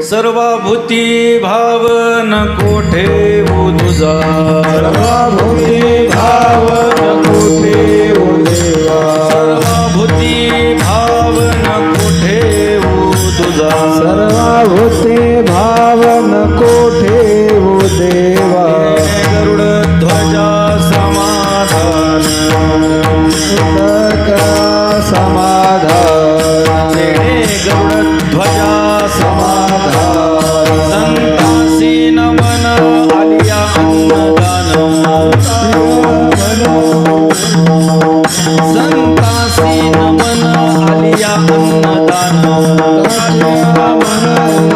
सर्वभूती भावन कोठे तुझा? सर्वभूती भावन कोठे देवा सर्वभूती भावन कोठे तुझा? सर्वभूती भावन कोठे ओ देवा? गरुड ध्वजा समाधान। समाधान। Namah Namah Namah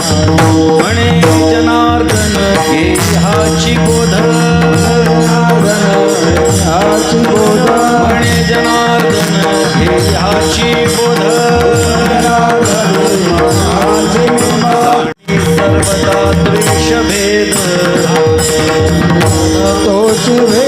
म्हणे जनार्दन घे ह्याची बोध. म्हणे जनार्दन बोध. सर्वदा भेद तोच वेणे